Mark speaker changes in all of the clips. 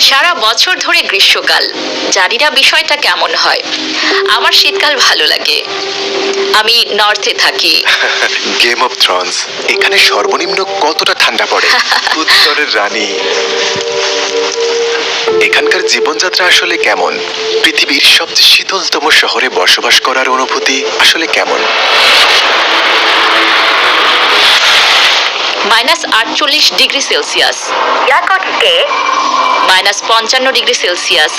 Speaker 1: সারা বছর ধরে গ্রীষ্মকাল। জানি না বিষয়টা কেমন হয়। আমার শীতকাল ভালো লাগে। আমি নর্থে থাকি।
Speaker 2: গেম অফ থ্রোনস এখানে সর্বনিম্ন কতটা ঠান্ডা পড়ে? উত্তরের রানী। এখানকার জীবনযাত্রা আসলে কেমন? পৃথিবীর সবচেয়ে শীতলতম শহরে বসবাস করার অনুভূতি আসলে কেমন?
Speaker 1: মাইনাস আটচল্লিশ ডিগ্রি সেলসিয়াস।
Speaker 3: ইয়াকটসকে
Speaker 1: মাইনাস পঞ্চান্ন ডিগ্রি সেলসিয়াস।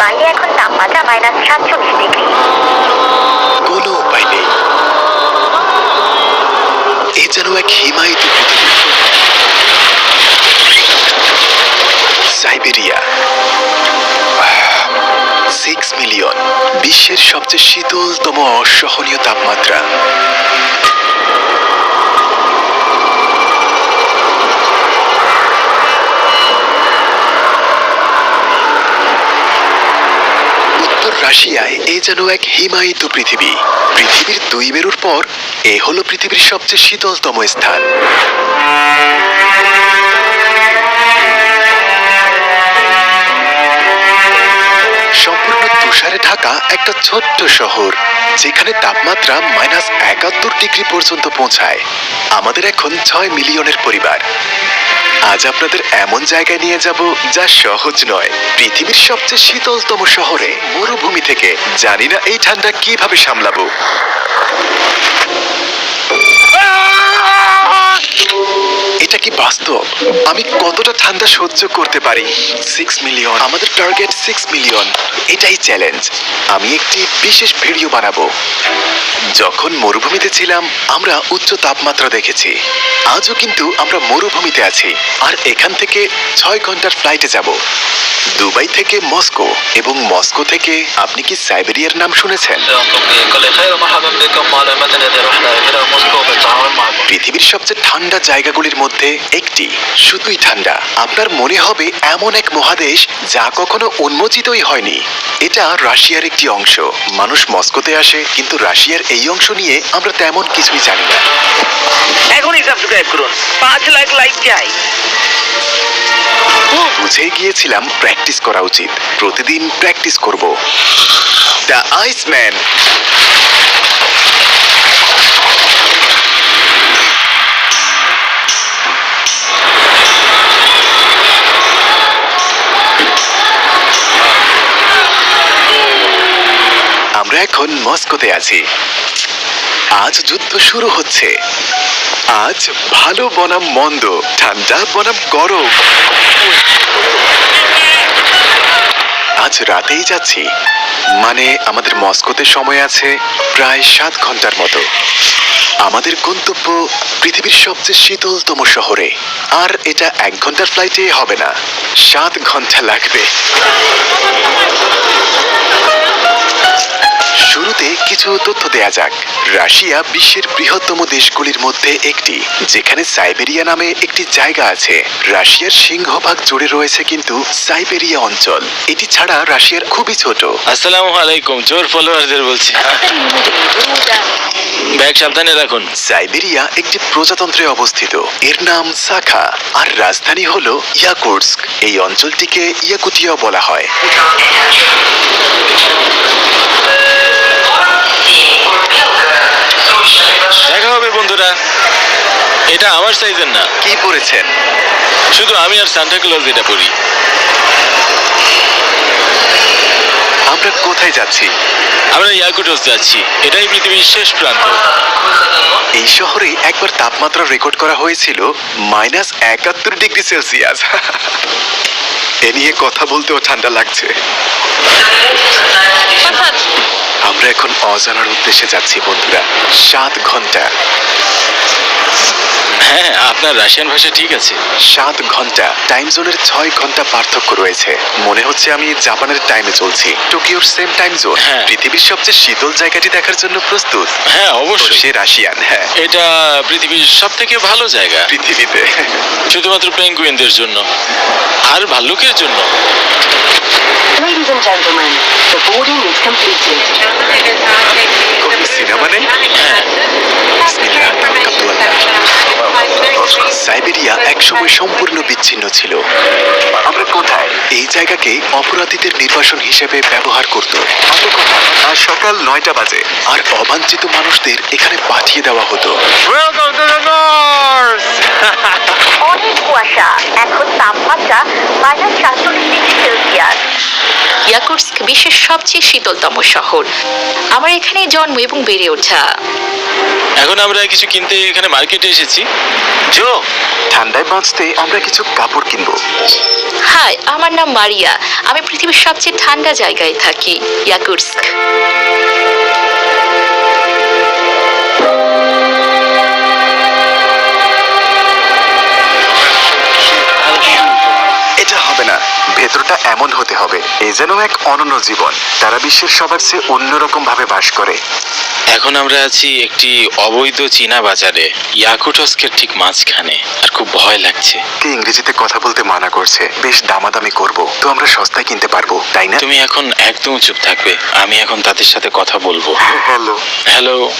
Speaker 3: বাইরে এখন তাপমাত্রা মাইনাস সাতচল্লিশ ডিগ্রি।
Speaker 2: কোনো উপায় নেই। এ যেন এক হিমায়িত সাইবেরিয়া। সিক্স মিলিয়ন বিশ্বের সবচেয়ে শীতলতম অসহনীয় তাপমাত্রা। যেন এক হিমায়িত পৃথিবী। পৃথিবীর দুই মেরুর পর এ হলো পৃথিবীর সবচেয়ে শীতলতম স্থান। তুষারে ঢাকা একটা ছোট্ট শহর, যেখানে তাপমাত্রা মাইনাস একাত্তর ডিগ্রি পর্যন্ত পৌঁছায়। আমাদের এখন ছয় মিলিয়নের পরিবার। আজ আপনাদের এমন জায়গায় নিয়ে যাব যা সহজ নয়। পৃথিবীর সবচেয়ে শীতলতম শহরে, মরুভূমি থেকে। জানি না এই ঠান্ডা কীভাবে সামলাবো। এটা কি বাস্তব? আমি কতটা ঠান্ডা সহ্য করতে পারি? সিক্স মিলিয়ন আমাদের টার্গেট সিক্স মিলিয়ন এটাই চ্যালেঞ্জ আমি একটি বিশেষ ভিডিও বানাবো। যখন মরুভূমিতে ছিলাম, আমরা উচ্চ তাপমাত্রা দেখেছি। আজও কিন্তু আমরা মরুভূমিতে আছি। আর এখান থেকে ছয় ঘণ্টার ফ্লাইটে যাব। দুবাই থেকে মস্কো। এবং মস্কো থেকে আপনি কি সাইবেরিয়ার নাম শুনেছেন? পৃথিবীর সবচেয়ে ঠান্ডা জায়গাগুলির মধ্যে একটি। শুধুই ঠান্ডা। আপনার মনে হবে এমন এক মহাদেশ যা কখনো উন্মোচিতই হয়নি। এটা রাশিয়ার একটি অংশ। মানুষ মস্কোতে আসে কিন্তু রাশিয়ার এই অংশ নিয়ে আমরা তেমন কিছুই জানি না।
Speaker 4: এখনই সাবস্ক্রাইব করুন। পাঁচ লাখ লাইক চাই
Speaker 2: বুঝে গিয়েছিলাম প্র্যাকটিস করা উচিত। প্রতিদিন প্র্যাকটিস করব। দ্য আইসম্যান আমরা এখন মস্কোতে আছি। আজ যুদ্ধ শুরু হচ্ছে। আজ ভালো বনাম মন্দ, ঠান্ডা বনাম গরম। আজ রাতেই যাচ্ছি। মানে আমাদের মস্কোতে সময় আছে প্রায় সাত ঘণ্টার মতো। আমাদের গন্তব্য পৃথিবীর সবচেয়ে শীতলতম শহরে। আর এটা এক ঘণ্টার ফ্লাইটে হবে না। সাত ঘণ্টা লাগবে। শুরুতে কিছু তথ্য দেয়া যাক। রাশিয়া বিশ্বের বৃহত্তম দেশগুলির মধ্যে একটি যেখানে সাইবেরিয়া নামে একটি জায়গা আছে। রাশিয়ার সিংহভাগ জুড়ে রয়েছে কিন্তু সাইবেরিয়া অঞ্চল। এটি ছাড়া রাশিয়ার খুবই ছোট।
Speaker 5: আসসালামু আলাইকুম চোর ফলোয়ারদের বলছি। ব্যাগ সাবধানে রাখুন।
Speaker 2: সাইবেরিয়া একটি প্রজাতন্ত্রে অবস্থিত। এর নাম সাখা। আর রাজধানী হলো ইয়াকুটস্ক এই অঞ্চলটিকে ইয়াকুটিয়া বলা হয়।
Speaker 5: দেখা হবে বন্ধুরা। এটা আমার সাইজের না।
Speaker 2: কি পড়েছেন
Speaker 5: শুধু আমি আর সান্টা ক্লজ এটা পড়ি
Speaker 2: আমরা কোথায় যাচ্ছি?
Speaker 5: আমরা ইয়াকুটস যাচ্ছি। এটাই পৃথিবীর শেষ প্রান্ত।
Speaker 2: এই শহরে একবার তাপমাত্রা রেকর্ড করা হয়েছিল মাইনাস একাত্তর ডিগ্রি সেলসিয়াস। এ নিয়ে কথা বলতেও ঠান্ডা লাগছে। আমরা এখন অজানার উদ্দেশ্যে যাচ্ছি বন্ধুরা। সাত ঘণ্টা।
Speaker 5: হ্যাঁ আপনার রাশিয়ান ভাষা ঠিক আছে।
Speaker 2: সাত ঘণ্টা। টাইম জোনের ছয় ঘণ্টা পার্থক্য রয়েছে। মনে হচ্ছে আমি জাপানের টাইমে চলছি। টোকিওর সেম টাইম জোন
Speaker 5: হ্যাঁ।
Speaker 2: পৃথিবীর সবচেয়ে শীতল জায়গাটি দেখার জন্য প্রস্তুত।
Speaker 5: হ্যাঁ অবশ্যই।
Speaker 2: সে রাশিয়ান হ্যাঁ।
Speaker 5: এটা পৃথিবীর সব থেকে ভালো জায়গা।
Speaker 2: পৃথিবীতে।
Speaker 5: শুধুমাত্র পেঙ্গুইনদের জন্য। আর ভাল্লুকের জন্য।
Speaker 3: Ladies and gentlemen, the boarding is completed.
Speaker 2: কোনো সিনেমা নেই
Speaker 5: হ্যাঁ।
Speaker 2: বিসমিল্লাহ, সাইবেরিয়া একসময় সম্পূর্ণ বিচ্ছিন্ন ছিল। আমরা কোথায়? এই জায়গাকে অপরাধীদের নির্বাসন হিসেবে ব্যবহার করত। আর সকাল নয়টা বাজে। আর অবাঞ্ছিত মানুষদের এখানে পাঠিয়ে দেওয়া হতো।
Speaker 6: অনেক কুয়াশা এখন তাপমাত্রা মাইনাস সাতচল্লিশ ডিগ্রি সেলসিয়াস
Speaker 1: ইয়াকুটস্ক বিশ্বের সবচেয়ে শীতলতম শহর। আমার এখানে জন্ম এবং বেড়ে ওঠা।
Speaker 7: এখন আমরা কিছু কিনতে এখানে মার্কেটে এসেছি।
Speaker 2: জো ঠান্ডায় বাঁচতে আমরা কিছু কাপড় কিনবো।
Speaker 1: হাই আমার নাম মারিয়া। আমি পৃথিবীর সবচেয়ে ঠান্ডা জায়গায় থাকি ইয়াকুটস্ক
Speaker 2: ভেতরটা হতে হবে এ যেন এক অনন্য জীবন। তারা বিশ্বের সবার চেয়ে অন্যরকম ভাবে বাস করে।
Speaker 7: এখন আমরা আছি একটি অবৈধ চীনা বাজারে ইয়াকুটস্কের ঠিক মাঝখানে আর খুব ভয় লাগছে।
Speaker 2: কে ইংরেজিতে কথা বলতে মানা করছে বেশ দামাদামি করব তো আমরা সস্তায় কিনতে পারব তাই না?
Speaker 7: তুমি এখন একদম চুপ থাকবে আমি এখন তাদের সাথে কথা বলব।
Speaker 2: হ্যালো।
Speaker 7: হ্যালো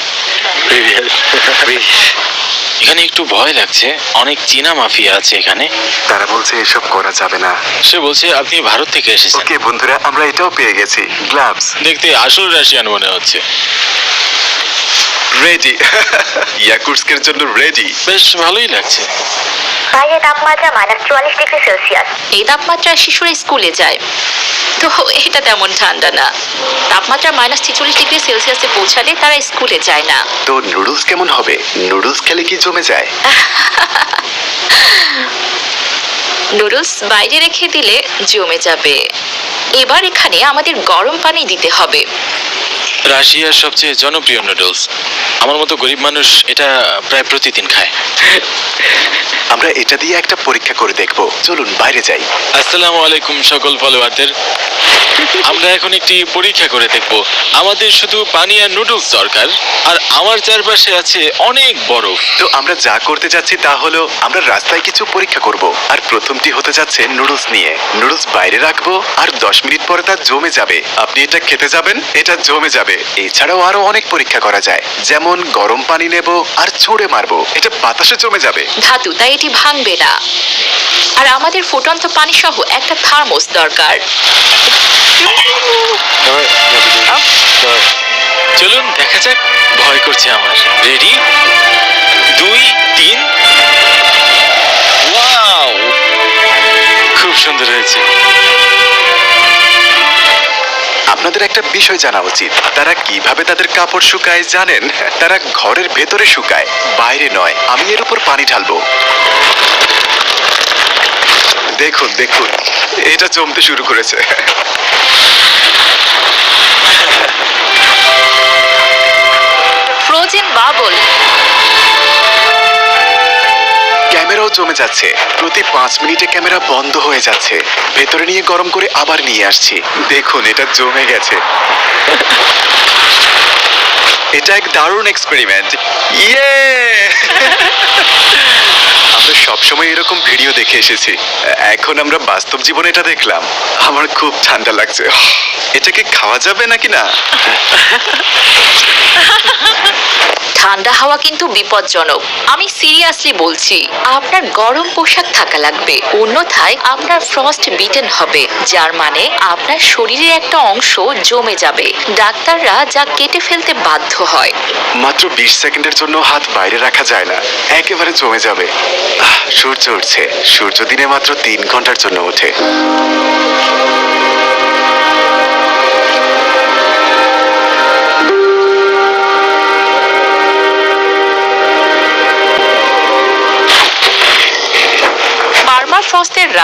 Speaker 7: এখানে একটু ভয় লাগছে। অনেক চীনা মাফিয়া আছে এখানে।
Speaker 2: তারা বলছে এসব করা যাবে না।
Speaker 7: সে বলছে আপনি ভারত থেকে এসেছেন।
Speaker 2: ওকে বন্ধুরা আমরা এটাও পেয়ে গেছি। গ্লাভস।
Speaker 7: দেখতে আসল রাশিয়ান মনে হচ্ছে।
Speaker 2: রেডি ইয়াকুটস্কের জন্য রেডি
Speaker 7: বেশ ভালোই লাগছে।
Speaker 6: বাইরে তাপমাত্রা মাইনাস চুয়াল্লিশ ডিগ্রি সেলসিয়াস
Speaker 1: এই তাপমাত্রায় শিশুরা স্কুলে যায়। তো এটা তেমন ঠান্ডা না। তাপমাত্রা মাইনাস ছেচল্লিশ ডিগ্রি সেলসিয়াসে পৌঁছালে তারা স্কুলে যায় না।
Speaker 2: তো নুডলস কেমন হবে? নুডলস খেলে কি জমে যায়?
Speaker 1: নুডলস বাইরে রেখে দিলে জমে যাবে। এবার এখানে আমাদের গরম পানি দিতে হবে।
Speaker 7: রাশিয়ার সবচেয়ে জনপ্রিয় নুডলস আমার মতো গরিব মানুষ এটা প্রায় প্রতিদিন খায়।
Speaker 2: আমরা এটা দিয়ে একটা পরীক্ষা করে দেখব। চলুন বাইরে যাই।
Speaker 7: আসসালামু আলাইকুম সকল ফলোয়ারদের আমরা এখন একটি পরীক্ষা করে দেখব। আমাদের শুধু পানি আর নুডলস দরকার আর আমার চারপাশে আছে অনেক বরফ।
Speaker 2: তো আমরা যা করতে যাচ্ছি তা হলো আমরা রাস্তায় কিছু পরীক্ষা করব। আর প্রথমটি হতে যাচ্ছে নুডলস নিয়ে। নুডলস বাইরে রাখব আর দশ মিনিট পরে তা জমে যাবে। আপনি এটা খেতে যাবেন এটা জমে যাবে। এছাড়াও আরও অনেক পরীক্ষা করা যায়। যেমন গরম পানি নেব আর ছুঁড়ে মারবো। এটা বাতাসে জমে যাবে।
Speaker 1: ধাতু তাই এটি ভাঙবে না। আর আমাদের ফুটন্ত পানি সহ একটা থার্মোস দরকার।
Speaker 7: চলুন দেখা যাক। ভয় করছে আমার। রেডি দুই তিন। ওয়াও খুব সুন্দর হয়েছে।
Speaker 2: আপনাদের একটা বিষয় জানা উচিত। তারা কীভাবে তাদের কাপড় শুকায় জানেন? তারা ঘরের ভেতরে শুকায়, বাইরে নয়। আমি এর উপর পানি ঢালবো। দেখুন দেখুন। এটা জমতে শুরু করেছে। জমে যাচ্ছে। প্রতি পাঁচ মিনিটে ক্যামেরা বন্ধ হয়ে যাচ্ছে। ভেতরে নিয়ে গরম করে আবার নিয়ে আসছি। দেখুন, এটা জমে গেছে। এটা এক দারুণ এক্সপেরিমেন্ট ইয়ে আমরা সবসময় এরকম ভিডিও দেখে এসেছি। এখন আমরা বাস্তব জীবনে এটা দেখলাম। আমার খুব ঠান্ডা লাগছে। এটাকে খাওয়া যাবে নাকি না?
Speaker 1: ঠান্ডা হাওয়া কিন্তু বিপজ্জনক। আমি সিরিয়াসলি বলছি, আপনার গরম পোশাক থাকা লাগবে। অন্যথায় আপনার ফ্রস্ট বিটেন হবে, যার মানে আপনার শরীরের একটা অংশ জমে যাবে। ডাক্তাররা যা কেটে ফেলতে বাধ্য হয়।
Speaker 2: মাত্র বিশ সেকেন্ডের জন্য হাত বাইরে রাখা যায় না, একেবারে জমে যাবে। সূর্য উঠছে। সূর্য দিনে মাত্র তিন ঘণ্টার জন্য ওঠে।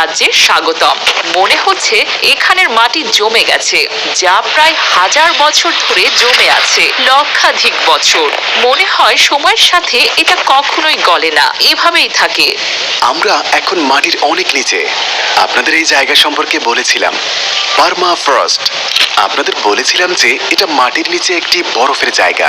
Speaker 1: রাজ্যে স্বাগতম। মনে হচ্ছে এখানের মাটি জমে গেছে, যা প্রায় হাজার বছর ধরে জমে আছে, লক্ষাধিক বছর। মনে হয় সময়ের সাথে এটা কখনোই গলে না। এভাবেই থাকে।
Speaker 2: আমরা এখন মাটির অনেক নিচে। আপনাদের এই জায়গা সম্পর্কে বলেছিলাম। পারমা ফ্রস্ট আপনাদের বলেছিলাম যে এটা মাটির নিচে একটি বরফের জায়গা।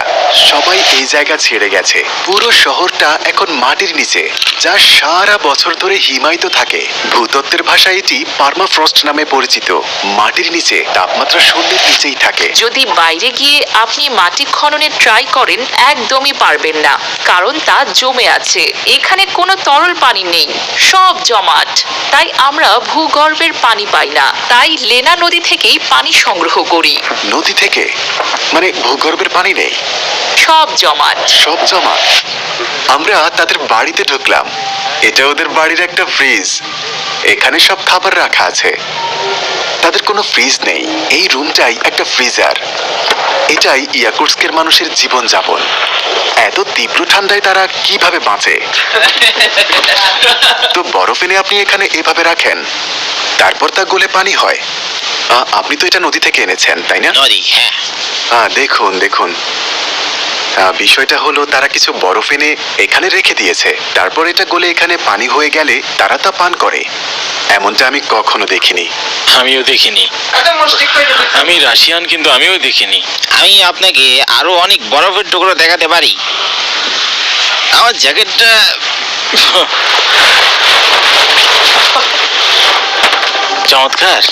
Speaker 2: সবাই এই জায়গা ছেড়ে গেছে। পুরো শহরটা এখন মাটির নিচে, যা সারা বছর ধরে হিমায়িত থাকে। ভূত ভূতত্ত্বের ভাষায় এটি পার্মাফ্রস্ট নামে পরিচিত। মাটির নিচে তাপমাত্রা শূন্যের নিচেই থাকে।
Speaker 1: যদি বাইরে গিয়ে আপনি মাটি খননের ট্রাই করেন একদমই পারবেন না কারণ তা জমে আছে। এখানে কোনো তরল পানি নেই সব জমাট। তাই আমরা ভূগর্ভের পানি পাই না। তাই লেনা নদী থেকেই পানি সংগ্রহ করি।
Speaker 2: নদী থেকে? মানে ভূগর্ভের পানি নেই?
Speaker 1: সব জমাট।
Speaker 2: সব জমাট? আমরা তাদের বাড়িতে ঢুকলাম। এটা ওদের বাড়ির একটা ফ্রিজ এখানে সব খাবার রাখা আছে। তাদের কোনো ফ্রিজ নেই। এই রুমটাই একটা ফ্রিজার। এটাই ইয়াকুটস্কের মানুষের জীবন যাপন এত তীব্র ঠান্ডায় তারা কীভাবে বাঁচে? তো বরফ এনে আপনি এখানে এভাবে রাখেন তারপর তা গলে পানি হয়। আপনি তো এটা নদী থেকে এনেছেন তাই না?
Speaker 8: নদী হ্যাঁ।
Speaker 2: দেখুন দেখুন। আহ, বিষয়টা হলো তারা কিছু বরফ এনে এখানে রেখে দিয়েছে। তারপর এটা গলে এখানে পানি হয়ে গেলে তারা তা পান করে। এমনটা আমি কখনো দেখিনি।
Speaker 7: আমিও দেখিনি। আমি রাশিয়ান কিন্তু আমিও দেখিনি।
Speaker 8: আমি আপনাকে আরও অনেক বরফের টুকরো দেখাতে পারি। আমার জ্যাকেটটা
Speaker 7: চমৎকার।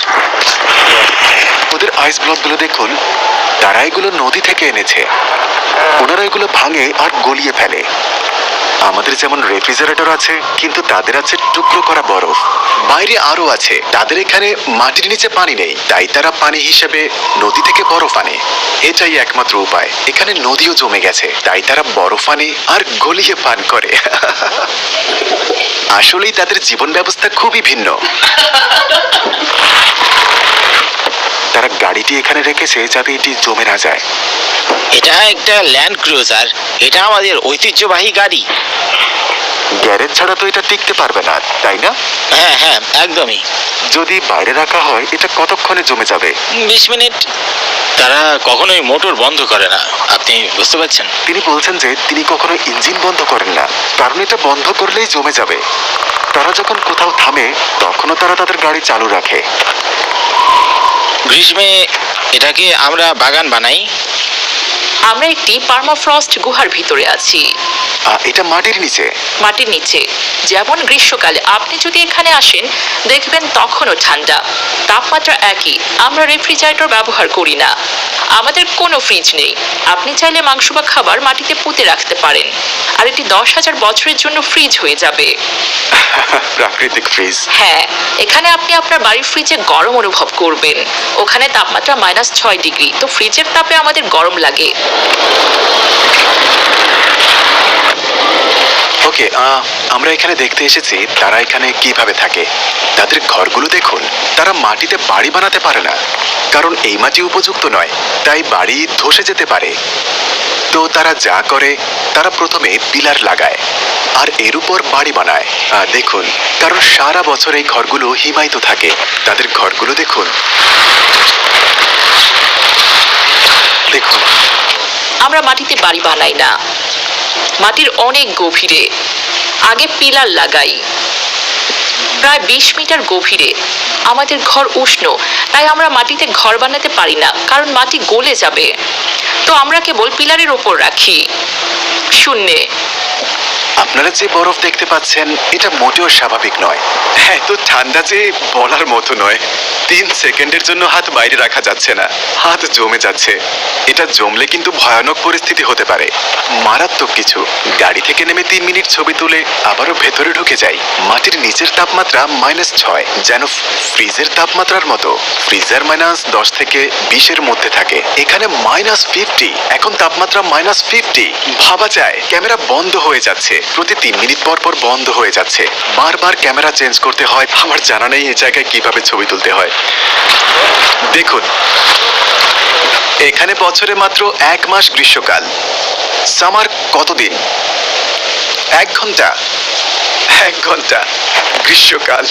Speaker 2: ওদের আইস ব্লকগুলো দেখুন, তারা এগুলো নদী থেকে এনেছে। ওনারা এগুলো ভাঙে আর গলিয়ে ফেলে। আমাদের যেমন রেফ্রিজারেটর আছে, কিন্তু তাদের আছে টুকরো করা বরফ। বাইরে আরও আছে। তাদের এখানে মাটির নিচে পানি নেই, তাই তারা পানি হিসেবে নদী থেকে বরফ আনে। এটাই একমাত্র উপায়। এখানে নদীও জমে গেছে, তাই তারা বরফ আনে আর গলিয়ে পান করে। আসলেই তাদের জীবন ব্যবস্থা খুবই ভিন্ন। তারা গাড়িটি এখানে রেখেছে যাতে এটি জমে না যায়।
Speaker 8: এটা একটা ল্যান্ড ক্রুজার এটা আমাদের ঐতিহ্যবাহী গাড়ি।
Speaker 2: গ্যারেজ ছাড়া তো এটা টিকতে পারবে না তাই না?
Speaker 8: হ্যাঁ হ্যাঁ একদমই।
Speaker 2: যদি বাইরে রাখা হয় এটা কতক্ষণে জমে যাবে?
Speaker 8: বিশ মিনিট।
Speaker 7: তারা কখনোই মোটর বন্ধ করে না। আপনি বুঝতে পারছেন?
Speaker 2: তিনি বলছেন যে তিনি কখনো ইঞ্জিন বন্ধ করেন না। কারণ এটা বন্ধ করলেই জমে যাবে। তারা যখন কোথাও থামে তখনও তারা তাদের গাড়ি চালু রাখে।
Speaker 8: গ্রীষ্মে এটাকে আমরা বাগান বানাই।
Speaker 1: আমরা একটি পার্মাফ্রস্ট গুহার ভিতরে আছি।
Speaker 2: এটা মাটির নিচে।
Speaker 1: মাটির নিচে। যেমন গ্রীষ্মকালে আপনি যদি এখানে আসেন দেখবেন তখনও ঠান্ডা। তাপমাত্রা একই আমরা রেফ্রিজারেটর ব্যবহার করি না। আমাদের কোনো ফ্রিজ নেই। আপনি চাইলে মাংস বা খাবার মাটিতে পুঁতে রাখতে পারেন। আর এটি দশ হাজার বছরের জন্য ফ্রিজ হয়ে যাবে।
Speaker 2: প্রাকৃতিক ফ্রিজ।
Speaker 1: হ্যাঁ এখানে আপনি আপনার বাড়ির ফ্রিজে গরম অনুভব করবেন। ওখানে তাপমাত্রা মাইনাস ছয় ডিগ্রি তো ফ্রিজের তাপে আমাদের গরম লাগে।
Speaker 2: ওকে আমরা এখানে দেখতে এসেছি তারা এখানে কীভাবে থাকে। তাদের ঘরগুলো দেখুন তারা মাটিতে বাড়ি বানাতে পারে না কারণ এই মাটি উপযুক্ত নয় তাই বাড়ি ধসে যেতে পারে। তো তারা যা করে তারা প্রথমে পিলার লাগায় আর এর উপর বাড়ি বানায়। আহ, দেখুন কারণ সারা বছর এই ঘরগুলো হিমায়িত থাকে তাদের ঘরগুলো দেখুন। দেখুন
Speaker 1: আমরা মাটিতে বাড়ি বানাই না। মাটির অনেক গভীরে। আগে পিলার লাগাই। প্রায় বিশ মিটার গভীরে। আমাদের ঘর উষ্ণ। তাই আমরা মাটিতে ঘর বানাতে পারি না, কারণ মাটি গলে যাবে। তো আমরা কেবল পিলারের ওপর রাখি। শূন্যে।
Speaker 2: আপনারা যে বরফ দেখতে পাচ্ছেন, এটা মোটেও স্বাভাবিক নয়। হ্যাঁ তো ঠান্ডা যে বলার মতো নয়। তিন সেকেন্ডের জন্য হাত বাইরে রাখা যাচ্ছে না। হাত জমে যাচ্ছে। এটা জমলে কিন্তু ভয়ানক পরিস্থিতি হতে পারে। মারাত্মক কিছু। গাড়ি থেকে নেমে তিন মিনিট ছবি তুলে আবারও ভেতরে ঢুকে যাই। মাটির নিচের তাপমাত্রা মাইনাস ছয়, যেন ফ্রিজের তাপমাত্রার মতো। ফ্রিজার মাইনাস দশ থেকে বিশের মধ্যে থাকে। এখানে মাইনাস ফিফটি এখন তাপমাত্রা মাইনাস ফিফটি ভাবা যায়, ক্যামেরা বন্ধ হয়ে যাচ্ছে। প্রতি তিন মিনিট পর পর বন্ধ হয়ে যাচ্ছে বারবার ক্যামেরা চেঞ্জ করতে হয় আমার জানা নেই এই জায়গায় কিভাবে ছবি তুলতে হয় দেখুন এখানে বছরে মাত্র এক মাস গ্রীষ্মকাল সামার কতদিন এক ঘন্টা এক ঘন্টা গ্রীষ্মকাল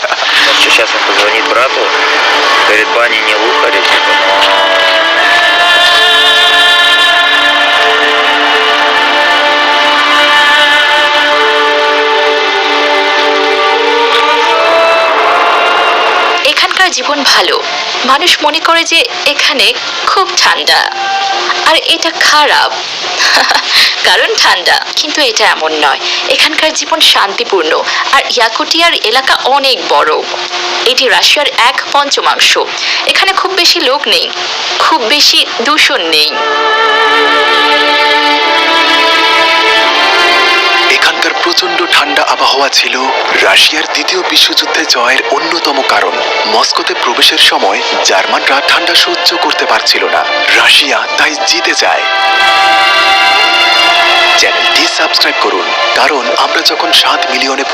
Speaker 9: Сейчас он позвонит брату. Говорит, баня не лухари,
Speaker 1: এখানকার জীবন ভালো। মানুষ মনে করে যে এখানে খুব ঠান্ডা। আর এটা খারাপ। কারণ ঠান্ডা। কিন্তু এটা এমন নয়। এখানকার জীবন শান্তিপূর্ণ। আর ইয়াকুটিয়ার এলাকা অনেক বড়। এটি রাশিয়ার এক পঞ্চমাংশ। এখানে খুব বেশি লোক নেই। খুব বেশি দূষণ নেই।
Speaker 2: এখানকার প্রচণ্ড ঠান্ডা আবহাওয়া ছিল রাশিয়ার দ্বিতীয় বিশ্বযুদ্ধে জয়ের অন্যতম কারণ। মস্কোতে প্রবেশের সময় জার্মানরা ঠান্ডা সহ্য করতে পারছিল না। রাশিয়া তাই জিতে যায়। চ্যানেলটি সাবস্ক্রাইব করুন, কারণ আমরা যখন সাত মিলিয়নে